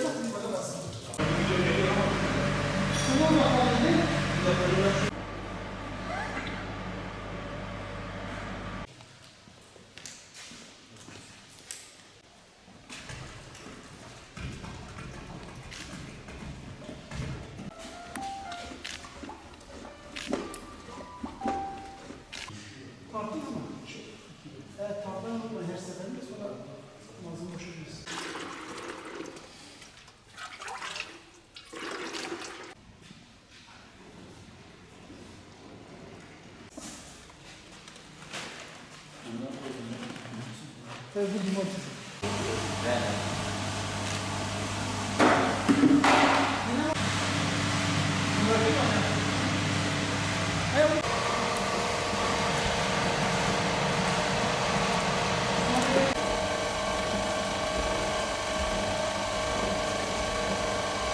왼쪽 가져갔습니다. Evet, bu limon tuzu.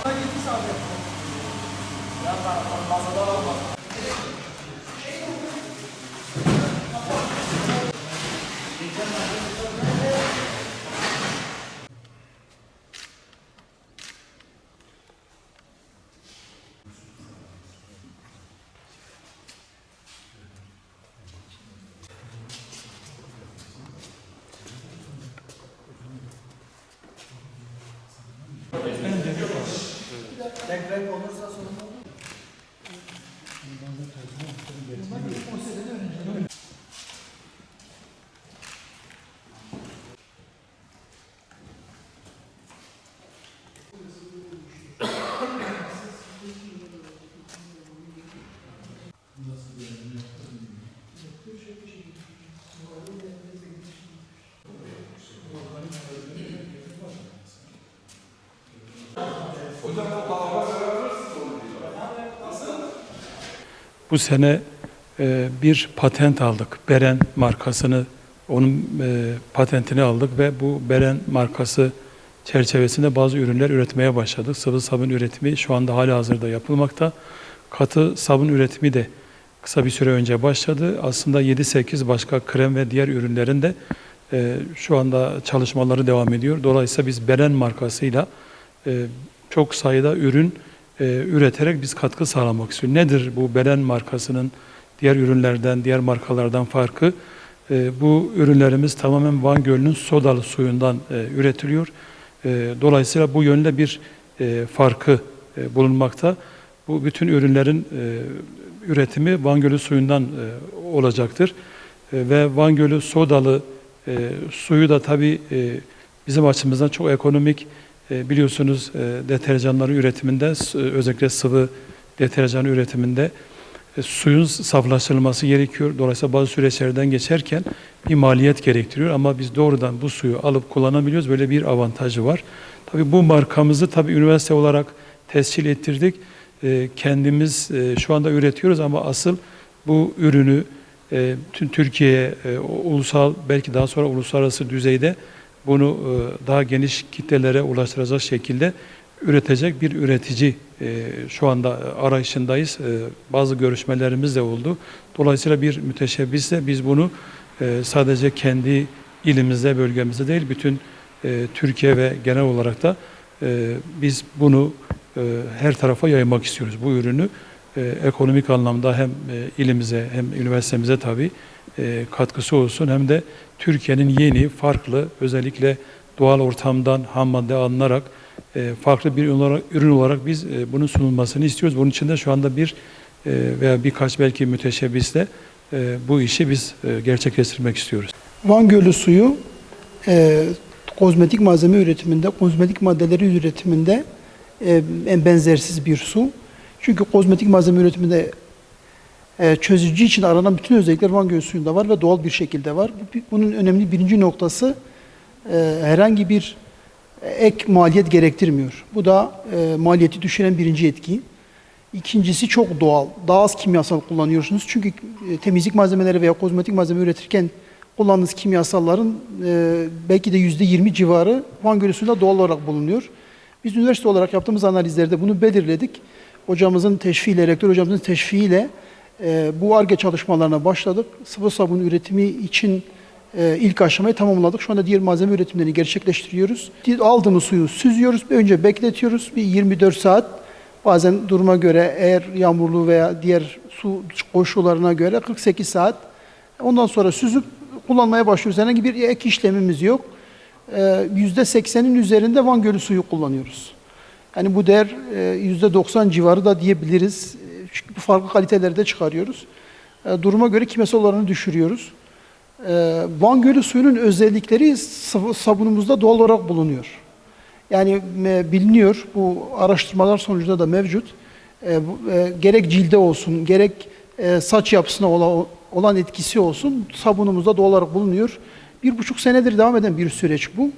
Yedi saat yaptım. Renk olursa sorun Bu sene e, bir patent aldık. Beren markasını, onun e, patentini aldık ve bu Beren markası çerçevesinde bazı ürünler üretmeye başladık. Sıvı sabun üretimi şu anda hala hazırda yapılmakta. Katı sabun üretimi de kısa bir süre önce başladı. Aslında 7-8 başka krem ve diğer ürünlerin de e, şu anda çalışmaları devam ediyor. Dolayısıyla biz Beren markasıyla e, çok sayıda ürün e, üreterek biz katkı sağlamak istiyoruz. Nedir bu Belen markasının diğer ürünlerden, diğer markalardan farkı? E, bu ürünlerimiz tamamen Van Gölü'nün sodalı suyundan e, üretiliyor. E, dolayısıyla bu yönde bir e, farkı e, bulunmakta. Bu bütün ürünlerin e, üretimi Van Gölü suyundan e, olacaktır. E, ve Van Gölü sodalı e, suyu da tabii e, bizim açımızdan çok ekonomik biliyorsunuz e, deterjanların üretiminde s- özellikle sıvı deterjan üretiminde e, suyun saflaştırılması gerekiyor. Dolayısıyla bazı süreçlerden geçerken bir maliyet gerektiriyor ama biz doğrudan bu suyu alıp kullanabiliyoruz. Böyle bir avantajı var. Tabii bu markamızı tabii üniversite olarak tescil ettirdik. E, Kendimiz e, şu anda üretiyoruz ama asıl bu ürünü e, tüm Türkiye'ye e, ulusal belki daha sonra uluslararası düzeyde bunu e, daha geniş kitlelere ulaştıracak şekilde üretecek bir üretici e, şu anda arayışındayız. E, Bazı görüşmelerimiz de oldu. Dolayısıyla bir müteşebbisle biz bunu sadece kendi ilimizde, bölgemizde değil, bütün Türkiye ve genel olarak da biz bunu her tarafa yaymak istiyoruz bu ürünü. E, Ekonomik anlamda hem e, ilimize hem üniversitemize tabii e, katkısı olsun hem de Türkiye'nin yeni, farklı, özellikle doğal ortamdan ham madde alınarak e, farklı bir ürün olarak, ürün olarak biz e, bunun sunulmasını istiyoruz. Bunun için de şu anda bir e, veya birkaç belki müteşebbisle e, bu işi biz e, gerçekleştirmek istiyoruz. Van Gölü suyu e, kozmetik malzeme üretiminde, kozmetik maddeleri üretiminde e, en benzersiz bir su. Çünkü kozmetik malzeme üretiminde e, çözücü için aranan bütün özellikler Van Gölü suyunda var ve doğal bir şekilde var. Bu- Bunun önemli birinci noktası e, herhangi bir ek maliyet gerektirmiyor. Bu da e, maliyeti düşüren birinci etki. İkincisi çok doğal. Daha az kimyasal kullanıyorsunuz. Çünkü e, temizlik malzemeleri veya kozmetik malzeme üretirken kullandığınız kimyasalların e, belki de yüzde yirmi civarı Van Gölü suyunda doğal olarak bulunuyor. Biz üniversite olarak yaptığımız analizlerde bunu belirledik. Hocamızın teşviğiyle, rektör hocamızın teşviğiyle e, bu ARGE çalışmalarına başladık. Sıvı sabun üretimi için e, ilk aşamayı tamamladık. Şu anda diğer malzeme üretimlerini gerçekleştiriyoruz. Aldığımız suyu süzüyoruz, bir önce bekletiyoruz. Bir 24 saat Bazen duruma göre eğer yağmurlu veya diğer su koşullarına göre 48 saat. Ondan sonra süzüp kullanmaya başlıyoruz. Herhangi bir ek işlemimiz yok. Ee, %80'in üzerinde Van Gölü suyu kullanıyoruz. Yani bu değer e, %90 civarı da diyebiliriz. E, Çünkü farklı kalitelerde çıkarıyoruz. E, Duruma göre kimyasal oranını düşürüyoruz. Van Gölü suyunun özellikleri sabunumuzda doğal olarak bulunuyor. Yani biliniyor, bu araştırmalar sonucunda da mevcut. Gerek cilde olsun, gerek saç yapısına olan etkisi olsun, sabunumuzda doğal olarak bulunuyor. Bir buçuk senedir devam eden bir süreç bu.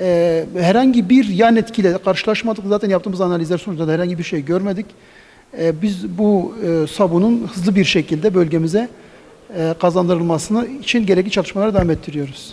E, herhangi bir yan etkiyle karşılaşmadık. Zaten yaptığımız analizler sonucunda da herhangi bir şey görmedik. E, biz bu e, sabunun hızlı bir şekilde bölgemize e, kazandırılmasını için gerekli çalışmalara devam ettiriyoruz.